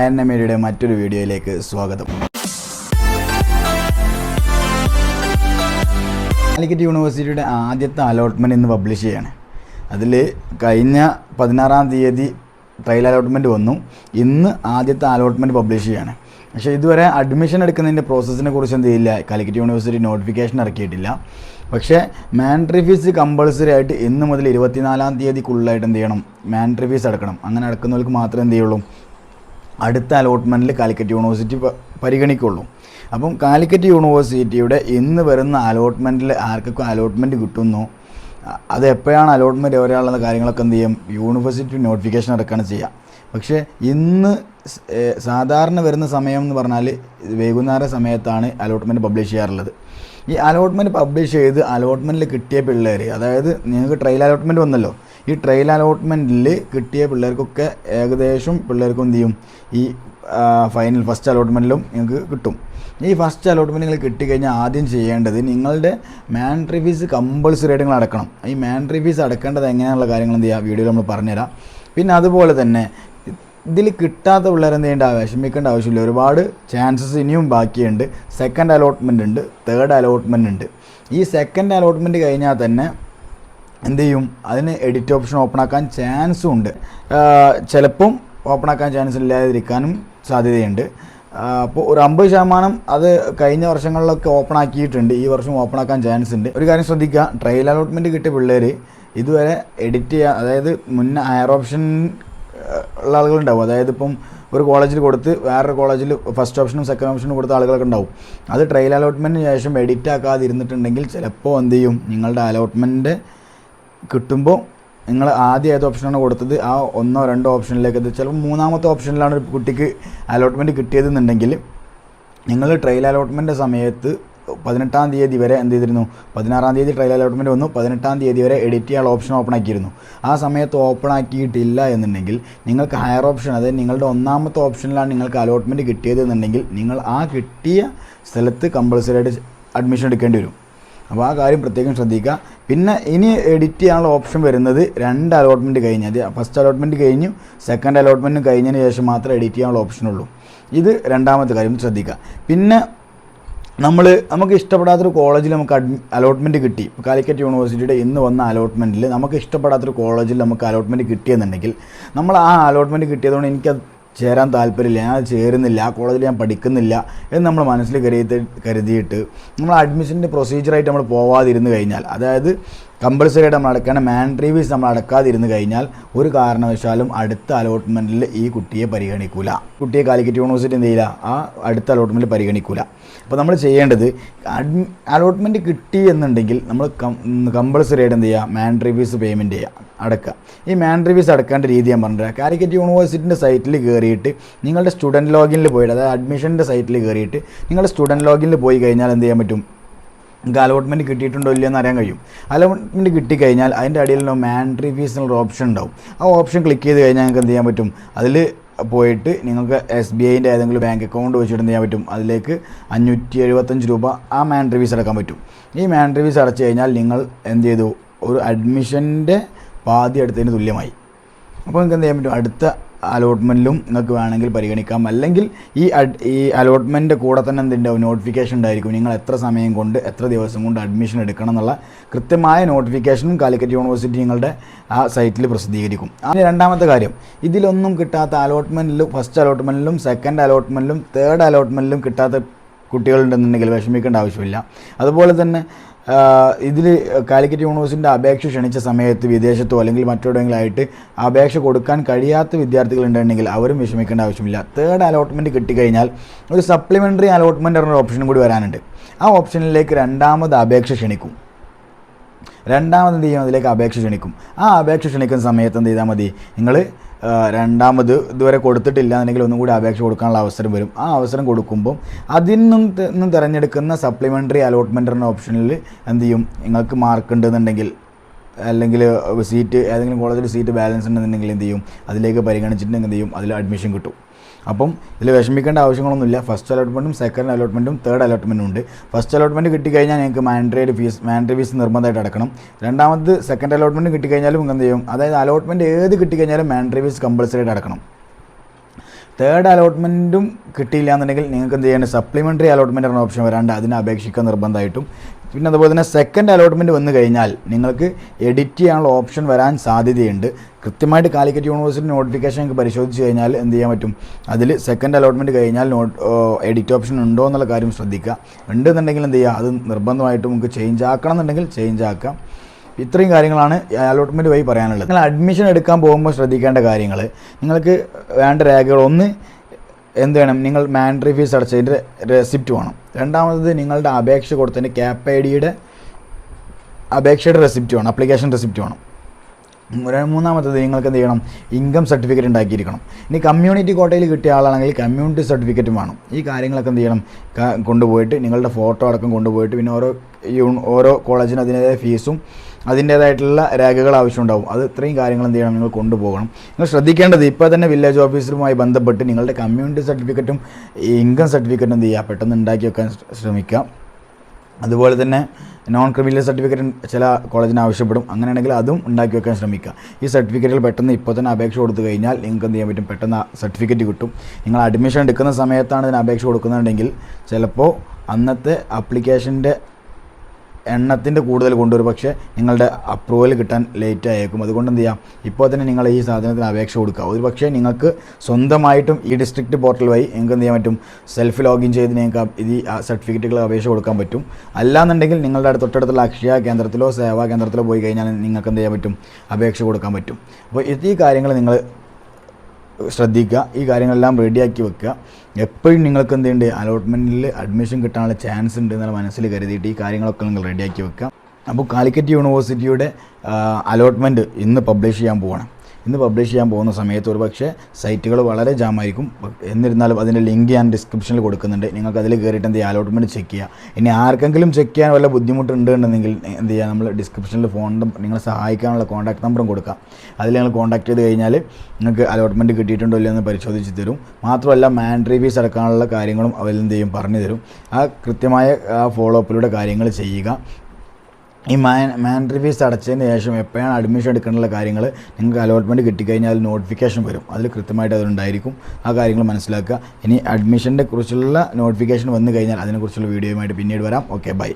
ആനമേരിയുടെ മറ്റൊരു വീഡിയോയിലേക്ക് സ്വാഗതം. കാലിക്കറ്റ് യൂണിവേഴ്സിറ്റിയുടെ ആദ്യത്തെ അലോട്ട്മെന്റ് ഇന്ന് പബ്ലിഷ് ചെയ്യാണ്. അതിൽ കഴിഞ്ഞ പതിനാറാം തീയതി ട്രയൽ അലോട്ട്മെന്റ് വന്നു. ഇന്ന് ആദ്യത്തെ അലോട്ട്മെന്റ് പബ്ലിഷ് ചെയ്യാണ്. പക്ഷേ ഇതുവരെ അഡ്മിഷൻ എടുക്കുന്നതിന്റെ പ്രോസസ്സിനെ കുറിച്ച് എന്ത് ചെയ്യില്ല. കാലിക്കറ്റ് യൂണിവേഴ്സിറ്റി നോട്ടിഫിക്കേഷൻ ഇറക്കിയിട്ടില്ല. പക്ഷേ മാൻട്രി ഫീസ് കമ്പൾസറി ആയിട്ട് ഇന്ന് മുതൽ ഇരുപത്തിനാലാം തീയതിക്കുള്ളിലായിട്ട് എന്ത് ചെയ്യണം? മാൻട്രി ഫീസ് അടക്കണം. അങ്ങനെ അടക്കുന്നവർക്ക് മാത്രമേ എന്ത് ചെയ്യുള്ളൂ? അടുത്ത അലോട്ട്മെന്റിൽ കാലിക്കറ്റ് യൂണിവേഴ്സിറ്റി പരിഗണിക്കുള്ളൂ. അപ്പം കാലിക്കറ്റ് യൂണിവേഴ്സിറ്റിയുടെ ഇന്ന് വരുന്ന അലോട്ട്മെന്റിൽ ആർക്കൊക്കെ അലോട്ട്മെന്റ് കിട്ടുന്നു? അത് എപ്പോഴാണ് അലോട്ട്മെന്റ് എവിടെയാണെന്ന കാര്യങ്ങളൊക്കെ എന്ത് ചെയ്യും? യൂണിവേഴ്സിറ്റി നോട്ടിഫിക്കേഷൻ ഇറക്കുകയാണ് ചെയ്യുക. പക്ഷേ ഇന്ന് സാധാരണ വരുന്ന സമയം എന്ന് പറഞ്ഞാൽ വൈകുന്നേര സമയത്താണ് അലോട്ട്മെന്റ് പബ്ലിഷ് ചെയ്യാറുള്ളത്. ഈ അലോട്ട്മെന്റ് പബ്ലിഷ് ചെയ്ത് അലോട്ട്മെന്റിൽ കിട്ടിയ പിള്ളേർ അതായത് നിങ്ങൾക്ക് ട്രയൽ അലോട്ട്മെന്റ് വന്നല്ലോ ഈ ട്രെയിൽ അലോട്ട്മെന്റിൽ കിട്ടിയ പിള്ളേർക്കൊക്കെ ഏകദേശം പിള്ളേർക്കും എന്ത് ചെയ്യും? ഈ ഫൈനൽ ഫസ്റ്റ് അലോട്ട്മെന്റിലും നിങ്ങൾക്ക് കിട്ടും. ഈ ഫസ്റ്റ് അലോട്ട്മെന്റ് നിങ്ങൾ കിട്ടിക്കഴിഞ്ഞാൽ ആദ്യം ചെയ്യേണ്ടത് നിങ്ങളുടെ മാൻട്രി ഫീസ് കമ്പൾസറി ആയിട്ട് നിങ്ങൾ അടക്കണം. ഈ മാൻട്രി ഫീസ് അടക്കേണ്ടത് എങ്ങനെയാണുള്ള കാര്യങ്ങൾ എന്ത് ചെയ്യുക? വീഡിയോയിൽ നമ്മൾ പറഞ്ഞുതരാം. പിന്നെ അതുപോലെ തന്നെ ഇതിൽ കിട്ടാത്ത പിള്ളേർ എന്ത് ചെയ്യേണ്ട? വിഷമിക്കേണ്ട ആവശ്യമില്ല. ഒരുപാട് ചാൻസസ് ഇനിയും ബാക്കിയുണ്ട്. സെക്കൻഡ് അലോട്ട്മെന്റ് ഉണ്ട്. തേർഡ് അലോട്ട്മെന്റ് ഉണ്ട്. ഈ സെക്കൻഡ് അലോട്ട്മെന്റ് കഴിഞ്ഞാൽ തന്നെ എന്ത് ചെയ്യും അതിന് എഡിറ്റ് ഓപ്ഷൻ ഓപ്പൺ ആക്കാൻ ചാൻസും ഉണ്ട്. ചിലപ്പം ഓപ്പൺ ആക്കാൻ ചാൻസ് ഇല്ലാതിരിക്കാനും സാധ്യതയുണ്ട്. അപ്പോൾ ഒരു അമ്പത് ശതമാനം അത് കഴിഞ്ഞ വർഷങ്ങളിലൊക്കെ ഓപ്പൺ ആക്കിയിട്ടുണ്ട്. ഈ വർഷം ഓപ്പൺ ആക്കാൻ ചാൻസ് ഉണ്ട്. ഒരു കാര്യം ശ്രദ്ധിക്കുക. ട്രയൽ അലോട്ട്മെന്റ് കിട്ടിയ പിള്ളേർ ഇതുവരെ എഡിറ്റ് ചെയ്യാൻ അതായത് മുന്നേ ഹയർ ഓപ്ഷൻ ഉള്ള ആളുകളുണ്ടാവും. അതായത് ഇപ്പം ഒരു കോളേജിൽ കൊടുത്ത് വേറൊരു കോളേജിൽ ഫസ്റ്റ് ഓപ്ഷനും സെക്കൻഡ് ഓപ്ഷനും കൊടുത്ത ആളുകളൊക്കെ ഉണ്ടാവും. അത് ട്രയൽ അലോട്ട്മെന്റിന് ശേഷം എഡിറ്റ് ആക്കാതിരുന്നിട്ടുണ്ടെങ്കിൽ ചിലപ്പോൾ എന്ത് ചെയ്യും നിങ്ങളുടെ അലോട്ട്മെന്റ് കിട്ടുമ്പോൾ നിങ്ങൾ ആദ്യം ഏത് ഓപ്ഷനാണ് കൊടുത്തത്? ആ ഒന്നോ രണ്ടോ ഓപ്ഷനിലേക്ക് എത്തി ചിലപ്പോൾ മൂന്നാമത്തെ ഓപ്ഷനിലാണ് ഒരു കുട്ടിക്ക് അലോട്ട്മെന്റ് കിട്ടിയതെന്നുണ്ടെങ്കിൽ നിങ്ങൾ ട്രയൽ അലോട്ട്മെന്റ് സമയത്ത് പതിനെട്ടാം തീയതി വരെ എന്ത് ചെയ്തിരുന്നു? പതിനാറാം തീയതി ട്രയൽ അലോട്ട്മെന്റ് വന്നു. പതിനെട്ടാം തീയതി വരെ എഡിറ്റ് ചെയ്യാനുള്ള ഓപ്ഷൻ ഓപ്പൺ ആക്കിയിരുന്നു. ആ സമയത്ത് ഓപ്പൺ ആക്കിയിട്ടില്ല എന്നുണ്ടെങ്കിൽ നിങ്ങൾക്ക് ഹയർ ഓപ്ഷൻ അതായത് നിങ്ങളുടെ ഒന്നാമത്തെ ഓപ്ഷനിലാണ് നിങ്ങൾക്ക് അലോട്ട്മെന്റ് കിട്ടിയത് എന്നുണ്ടെങ്കിൽ നിങ്ങൾ ആ കിട്ടിയ സ്ഥലത്ത് കമ്പൾസറി ആയിട്ട് അഡ്മിഷൻ എടുക്കേണ്ടി വരും. അപ്പോൾ ആ കാര്യം പ്രത്യേകം ശ്രദ്ധിക്കുക. പിന്നെ ഇനി എഡിറ്റ് ചെയ്യാനുള്ള ഓപ്ഷൻ വരുന്നത് രണ്ട് അലോട്ട്മെന്റ് കഴിഞ്ഞ്. അത് ഫസ്റ്റ് അലോട്ട്മെന്റ് കഴിഞ്ഞു സെക്കൻഡ് അലോട്ട്മെന്റ് കഴിഞ്ഞതിന് ശേഷം മാത്രമേ എഡിറ്റ് ചെയ്യാനുള്ള ഓപ്ഷൻ ഉള്ളൂ. ഇത് രണ്ടാമത്തെ കാര്യം ശ്രദ്ധിക്കുക. പിന്നെ നമ്മൾ നമുക്ക് ഇഷ്ടപ്പെടാത്തൊരു കോളേജിൽ നമുക്ക് അഡ്മി അലോട്ട്മെന്റ് കിട്ടി. കാലിക്കറ്റ് യൂണിവേഴ്സിറ്റിയുടെ ഇന്ന് വന്ന അലോട്ട്മെന്റിൽ നമുക്ക് ഇഷ്ടപ്പെടാത്തൊരു കോളേജിൽ നമുക്ക് അലോട്ട്മെന്റ് കിട്ടിയെന്നുണ്ടെങ്കിൽ നമ്മൾ ആ അലോട്ട്മെന്റ് കിട്ടിയതുകൊണ്ട് എനിക്കത് ചേരാൻ താല്പര്യമില്ല ഞാൻ ചേരുന്നില്ല ആ കോളേജിൽ ഞാൻ പഠിക്കുന്നില്ല എന്ന് നമ്മൾ മനസ്സിൽ കരുതി കരുതിയിട്ട് നമ്മൾ അഡ്മിഷന്റെ പ്രൊസീജിയറായിട്ട് നമ്മൾ പോവാതിരുന്ന് കഴിഞ്ഞാൽ അതായത് കമ്പൾസറി ആയിട്ട് നമ്മൾ അടക്കേണ്ട മാൻഡറി ഫീസ് നമ്മൾ അടക്കാതിരുന്ന് കഴിഞ്ഞാൽ ഒരു കാരണവശാലും അടുത്ത അലോട്ട്മെന്റിൽ ഈ കുട്ടിയെ പരിഗണിക്കൂല. കുട്ടിയെ കാലിക്കറ്റ് യൂണിവേഴ്സിറ്റി എന്ത് ചെയ്യില്ല? ആ അടുത്ത അലോട്ട്മെന്റിൽ പരിഗണിക്കൂല. അപ്പോൾ നമ്മൾ ചെയ്യേണ്ടത് അലോട്ട്മെന്റ് കിട്ടി എന്നുണ്ടെങ്കിൽ നമ്മൾ കമ്പൾസറി ആയിട്ട് എന്ത് ചെയ്യുക? മാൻഡറി ഫീസ് പേയ്മെന്റ് ചെയ്യുക. അടക്കുക. ഈ മാൻഡറി ഫീസ് അടക്കേണ്ട രീതി ഞാൻ പറഞ്ഞുതരാം. കാലിക്കറ്റ് യൂണിവേഴ്സിറ്റിന്റെ സൈറ്റിൽ കയറിയിട്ട് നിങ്ങളുടെ സ്റ്റുഡന്റ് ലോഗിനിൽ പോയിട്ട് അതായത് അഡ്മിഷന്റെ സൈറ്റിൽ കയറിയിട്ട് നിങ്ങളുടെ സ്റ്റുഡന്റ് ലോഗിനിൽ പോയി കഴിഞ്ഞാൽ എന്ത് ചെയ്യാൻ പറ്റും? നിങ്ങൾക്ക് അലോട്ട്മെന്റ് കിട്ടിയിട്ടുണ്ടോ ഇല്ലയെന്ന് അറിയാൻ കഴിയും. അലോട്ട്മെന്റ് കിട്ടിക്കഴിഞ്ഞാൽ അതിന്റെ അടിയിൽ മാൻഡ്രി ഫീസ് എന്നുള്ള ഓപ്ഷൻ ഉണ്ടാവും. ആ ഓപ്ഷൻ ക്ലിക്ക് ചെയ്ത് കഴിഞ്ഞാൽ നിങ്ങൾക്ക് എന്ത് ചെയ്യാൻ പറ്റും? അതിൽ പോയിട്ട് നിങ്ങൾക്ക് എസ് ബി ഐന്റെ ഏതെങ്കിലും ബാങ്ക് അക്കൗണ്ട് വെച്ചിട്ട് എന്ത് ചെയ്യാൻ പറ്റും? അതിലേക്ക് അഞ്ഞൂറ്റി എഴുപത്തഞ്ച് രൂപ ആ മാൻഡ്രി ഫീസ് അടക്കാൻ പറ്റും. ഈ മാൻഡ്രി ഫീസ് അടച്ചു കഴിഞ്ഞാൽ നിങ്ങൾ എന്ത് ചെയ്തു? ഒരു അഡ്മിഷന്റെ പാതി എടുത്തതിന് തുല്യമായി. അപ്പോൾ നിങ്ങൾക്ക് എന്ത് ചെയ്യാൻ പറ്റും? അടുത്ത അലോട്ട്മെന്റിലും നിങ്ങൾക്ക് വേണമെങ്കിൽ പരിഗണിക്കാം. അല്ലെങ്കിൽ ഈ ഈ അലോട്ട്മെന്റ് കൂടെ തന്നെ എന്തുണ്ടാവും നോട്ടിഫിക്കേഷൻ ഉണ്ടായിരിക്കും. നിങ്ങൾ എത്ര സമയം കൊണ്ട് എത്ര ദിവസം കൊണ്ട് അഡ്മിഷൻ എടുക്കണം എന്നുള്ള കൃത്യമായ നോട്ടിഫിക്കേഷനും കാലിക്കറ്റ് യൂണിവേഴ്സിറ്റി നിങ്ങളുടെ ആ സൈറ്റിൽ പ്രസിദ്ധീകരിക്കും. അതിന് രണ്ടാമത്തെ കാര്യം ഇതിലൊന്നും കിട്ടാത്ത അലോട്ട്മെന്റിലും ഫസ്റ്റ് അലോട്ട്മെന്റിലും സെക്കൻഡ് അലോട്ട്മെന്റിലും തേർഡ് അലോട്ട്മെന്റിലും കിട്ടാത്ത കുട്ടികളുണ്ടെന്നുണ്ടെങ്കിൽ വിഷമിക്കേണ്ട ആവശ്യമില്ല. അതുപോലെ തന്നെ ഇതിൽ കാലിക്കറ്റ് യൂണിവേഴ്സിറ്റിന്റെ അപേക്ഷ ക്ഷണിച്ച സമയത്ത് വിദേശത്തോ അല്ലെങ്കിൽ മറ്റെവിടെയെങ്കിലും അപേക്ഷ കൊടുക്കാൻ കഴിയാത്ത വിദ്യാർത്ഥികൾ വിദ്യാർത്ഥികളുണ്ടെങ്കിൽ അവരും വിഷമിക്കേണ്ട ആവശ്യമില്ല. തേർഡ് അലോട്ട്മെന്റ് കിട്ടിക്കഴിഞ്ഞാൽ ഒരു സപ്ലിമെന്ററി അലോട്ട്മെന്റ് എന്ന ഓപ്ഷനും കൂടി വരാനുണ്ട്. ആ ഓപ്ഷനിലേക്ക് രണ്ടാമത് അപേക്ഷ ക്ഷണിക്കും. രണ്ടാമത് എന്ത് ചെയ്യും? അതിലേക്ക് അപേക്ഷ ക്ഷണിക്കും. ആ അപേക്ഷ ക്ഷണിക്കുന്ന സമയത്ത് എന്ത് ചെയ്താൽ മതി? നിങ്ങൾ രണ്ടാമത് ഇതുവരെ കൊടുത്തിട്ടില്ല. എന്നുണ്ടെങ്കിൽ ഒന്നും കൂടി അപേക്ഷ കൊടുക്കാനുള്ള അവസരം വരും. ആ അവസരം കൊടുക്കുമ്പോൾ അതിൽ നിന്നും തിരഞ്ഞെടുക്കുന്ന സപ്ലിമെന്ററി അലോട്ട്മെന്റ് എന്ന ഓപ്ഷനിൽ എന്ത് ചെയ്യും? നിങ്ങൾക്ക് മാർക്ക് ഉണ്ടെന്നുണ്ടെങ്കിൽ അല്ലെങ്കിൽ സീറ്റ് ഏതെങ്കിലും കോളേജിൽ സീറ്റ് ബാലൻസ് ഉണ്ടെന്നുണ്ടെങ്കിൽ എന്ത് ചെയ്യും? അതിലേക്ക് പരിഗണിച്ചിട്ടുണ്ടെങ്കിൽ എന്ത് ചെയ്യും? അതിൽ അഡ്മിഷൻ കിട്ടും. അപ്പം ഇതിൽ വിഷമിക്കേണ്ട ആവശ്യങ്ങളൊന്നുമില്ല. ഫസ്റ്റ് അലോട്ട്മെന്റും സെക്കൻഡ് അലോട്ട്മെന്റും തേർഡ് അലോട്ട്മെന്റും ഉണ്ട്. ഫസ്റ്റ് അലോട്ട്മെന്റ് കിട്ടിക്കഴിഞ്ഞാൽ ഞങ്ങൾക്ക് മാൻഡ്രേഡ് ഫീസ് മാൻഡ്രി ഫീസ് നിർബന്ധമായിട്ട് അടക്കണം. രണ്ടാമത് സെക്കൻഡ് അലോട്ട്മെന്റ് കിട്ടിക്കഴിഞ്ഞാലും എന്ത് ചെയ്യും? അതായത് അലോട്ട്മെന്റ് ഏത് കിട്ടിക്കഴിഞ്ഞാലും മാൻഡ്രി ഫീസ് കമ്പൾസറി ആയിട്ട് അടക്കണം. തേർഡ് അലോട്ട്മെന്റും കിട്ടിയില്ല എന്നുണ്ടെങ്കിൽ നിങ്ങൾക്ക് എന്ത് ചെയ്യണം സപ്ലിമെന്ററി അലോട്ട്മെന്റ് എന്ന ഓപ്ഷൻ വരാണ്ട് അതിനെ അപേക്ഷിക്കാൻ നിർബന്ധമായിട്ടും. പിന്നെ അതുപോലെ തന്നെ സെക്കൻഡ് അലോട്ട്മെന്റ് വന്നു കഴിഞ്ഞാൽ നിങ്ങൾക്ക് എഡിറ്റ് ചെയ്യാനുള്ള ഓപ്ഷൻ വരാൻ സാധ്യതയുണ്ട്. കൃത്യമായിട്ട് കാലിക്കറ്റ് യൂണിവേഴ്സിറ്റി നോട്ടിഫിക്കേഷൻ നിങ്ങൾക്ക് പരിശോധിച്ച് കഴിഞ്ഞാൽ എന്ത് ചെയ്യാൻ പറ്റും? അതിൽ സെക്കൻഡ് അലോട്ട്മെന്റ് കഴിഞ്ഞാൽ നോട്ട് എഡിറ്റ് ഓപ്ഷൻ ഉണ്ടോ എന്നുള്ള കാര്യം ശ്രദ്ധിക്കുക. ഉണ്ടെന്നുണ്ടെങ്കിൽ എന്ത് ചെയ്യുക? അത് നിർബന്ധമായിട്ടും നമുക്ക് ചേഞ്ച് ആക്കണം എന്നുണ്ടെങ്കിൽ ചേഞ്ച് ആക്കാം. ഇത്രയും കാര്യങ്ങളാണ് അലോട്ട്മെന്റ് വഴി പറയാനുള്ളത്. നിങ്ങൾ അഡ്മിഷൻ എടുക്കാൻ പോകുമ്പോൾ ശ്രദ്ധിക്കേണ്ട കാര്യങ്ങൾ നിങ്ങൾക്ക് വേണ്ട രേഖകൾ. ഒന്ന് എന്ത് വേണം? നിങ്ങൾ മാൻഡറി ഫീസ് അടച്ചതിന്റെ റെസിപ്റ്റ് വേണം. രണ്ടാമത് നിങ്ങളുടെ അപേക്ഷ കൊടുത്തതിന്റെ ക്യാപ് ഐ ഡിയുടെ അപേക്ഷയുടെ റെസിപ്റ്റ് വേണം അപ്ലിക്കേഷൻ റെസിപ്റ്റ് വേണം. മൂന്നാമത്തത് നിങ്ങൾക്ക് എന്ത് ചെയ്യണം? ഇൻകം സർട്ടിഫിക്കറ്റ് ഉണ്ടാക്കിയിരിക്കണം. ഇനി കമ്മ്യൂണിറ്റി കോട്ടയിൽ കിട്ടിയ ആളാണെങ്കിൽ കമ്മ്യൂണിറ്റി സർട്ടിഫിക്കറ്റും വേണം. ഈ കാര്യങ്ങളൊക്കെ എന്ത് ചെയ്യണം? കൊണ്ടുപോയിട്ട് നിങ്ങളുടെ ഫോട്ടോ അടക്കം കൊണ്ടുപോയിട്ട് പിന്നെ ഓരോ ഓരോ കോളേജിന് അതിന്റേതായ ഫീസും അതിന്റേതായിട്ടുള്ള രേഖകൾ ആവശ്യമുണ്ടാവും. അത് ഇത്രയും കാര്യങ്ങൾ എന്ത് ചെയ്യണം? നിങ്ങൾ കൊണ്ടുപോകണം. നിങ്ങൾ ശ്രദ്ധിക്കേണ്ടത് ഇപ്പോൾ തന്നെ വില്ലേജ് ഓഫീസറുമായി ബന്ധപ്പെട്ട് നിങ്ങളുടെ കമ്മ്യൂണിറ്റി സർട്ടിഫിക്കറ്റും ഇൻകം സർട്ടിഫിക്കറ്റും എന്ത് ചെയ്യുക? പെട്ടെന്ന് ഉണ്ടാക്കി വെക്കാൻ ശ്രമിക്കുക. അതുപോലെ തന്നെ നോൺ ക്രിമിനൽ സർട്ടിഫിക്കറ്റ് ചില കോളേജിന് ആവശ്യപ്പെടും. അങ്ങനെയാണെങ്കിൽ അതും ഉണ്ടാക്കി വെക്കാൻ ശ്രമിക്കുക. ഈ സർട്ടിഫിക്കറ്റുകൾ പെട്ടെന്ന് ഇപ്പോൾ തന്നെ അപേക്ഷ കൊടുത്തു കഴിഞ്ഞാൽ നിങ്ങൾക്ക് എന്ത് ചെയ്യാൻ പറ്റും? പെട്ടെന്ന് ആ സർട്ടിഫിക്കറ്റ് കിട്ടും. നിങ്ങൾ അഡ്മിഷൻ എടുക്കുന്ന സമയത്താണ് ഇതിന് അപേക്ഷ കൊടുക്കുന്നുണ്ടെങ്കിൽ ചിലപ്പോൾ അന്നത്തെ അപ്ലിക്കേഷന്റെ എണ്ണത്തിന്റെ കൂടുതൽ കൊണ്ടുവരും. പക്ഷേ നിങ്ങളുടെ അപ്രൂവൽ കിട്ടാൻ ലേറ്റ് ആയേക്കും. അതുകൊണ്ട് എന്ത് ചെയ്യാം? ഇപ്പോൾ തന്നെ നിങ്ങൾ ഈ സാധനത്തിന് അപേക്ഷ കൊടുക്കുക. ഒരു പക്ഷേ നിങ്ങൾക്ക് സ്വന്തമായിട്ടും ഈ ഡിസ്ട്രിക്ട് പോർട്ടൽ വഴി നിങ്ങൾക്ക് എന്ത് ചെയ്യാൻ പറ്റും? സെൽഫ് ലോഗിൻ ചെയ്ത് നിങ്ങൾക്ക് ഈ സർട്ടിഫിക്കറ്റുകൾ അപേക്ഷ കൊടുക്കാൻ പറ്റും. അല്ലാന്നുണ്ടെങ്കിൽ നിങ്ങളുടെ തൊട്ടടുത്തുള്ള അക്ഷയ കേന്ദ്രത്തിലോ സേവാ കേന്ദ്രത്തിലോ പോയി കഴിഞ്ഞാൽ നിങ്ങൾക്ക് എന്ത് ചെയ്യാൻ പറ്റും? അപേക്ഷ കൊടുക്കാൻ പറ്റും. അപ്പോൾ ഈ കാര്യങ്ങൾ നിങ്ങൾ ശ്രദ്ധിക്കുക. ഈ കാര്യങ്ങളെല്ലാം റെഡിയാക്കി വെക്കുക. എപ്പോഴും നിങ്ങൾക്ക് എന്തുണ്ട് അലോട്ട്മെന്റിൽ അഡ്മിഷൻ കിട്ടാനുള്ള ചാൻസ് ഉണ്ട് എന്നുള്ള മനസ്സിൽ കരുതിയിട്ട് ഈ കാര്യങ്ങളൊക്കെ നിങ്ങൾ റെഡിയാക്കി വെക്കാം അപ്പോൾ കാലിക്കറ്റ് യൂണിവേഴ്സിറ്റിയുടെ അലോട്ട്മെന്റ് ഇന്ന് പബ്ലിഷ് ചെയ്യാൻ പോവാണ്. ഇന്ന് പബ്ലിഷ് ചെയ്യാൻ പോകുന്ന സമയത്ത് ഒരു പക്ഷേ സൈറ്റുകൾ വളരെ ജാമായിരിക്കും എന്നിരുന്നാലും അതിന്റെ ലിങ്ക് ഞാൻ ഡിസ്ക്രിപ്ഷനിൽ കൊടുക്കുന്നുണ്ട്. നിങ്ങൾക്ക് അതിൽ കയറിയിട്ട് എന്ത് ചെയ്യുക അലോട്ട്മെന്റ് ചെക്ക് ചെയ്യുക ഇനി ആർക്കെങ്കിലും ചെക്ക് ചെയ്യാൻ വല്ല ബുദ്ധിമുട്ടുണ്ട് എന്നുണ്ടെങ്കിൽ എന്ത് ചെയ്യുക നമ്മൾ ഡിസ്ക്രിപ്ഷനിൽ ഫോൺ നിങ്ങളെ സഹായിക്കാനുള്ള കോൺടാക്ട് നമ്പറും കൊടുക്കാം. അതിൽ നിങ്ങൾ കോൺടാക്ട് ചെയ്ത് കഴിഞ്ഞാൽ നിങ്ങൾക്ക് അലോട്ട്മെന്റ് കിട്ടിയിട്ടുണ്ടോ ഇല്ലയോ എന്ന് പരിശോധിച്ച് തരും. മാത്രമല്ല മാൻഡറി ഫീസ് അടക്കാനുള്ള കാര്യങ്ങളും അവരിൽ എന്ത് ചെയ്യും? പറഞ്ഞു തരും. ആ കൃത്യമായ ആ ഫോളോ അപ്പിലൂടെ കാര്യങ്ങൾ ചെയ്യുക. ഈ മാൻ മാൻഡറി ഫീസ് അടച്ചതിന് ശേഷം എപ്പോഴാണ് അഡ്മിഷൻ എടുക്കാനുള്ള കാര്യങ്ങൾ നിങ്ങൾക്ക് അലോട്ട്മെന്റ് കിട്ടിക്കഴിഞ്ഞാൽ അതിൽ നോട്ടിഫിക്കേഷൻ വരും. അതിൽ കൃത്യമായിട്ട് അതുണ്ടായിരിക്കും. ആ കാര്യങ്ങൾ മനസ്സിലാക്കുക. ഇനി അഡ്മിഷന്റെ കുറിച്ചുള്ള നോട്ടിഫിക്കേഷൻ വന്നു കഴിഞ്ഞാൽ അതിനെക്കുറിച്ചുള്ള വീഡിയോയുമായിട്ട് പിന്നീട് വരാം. Okay bye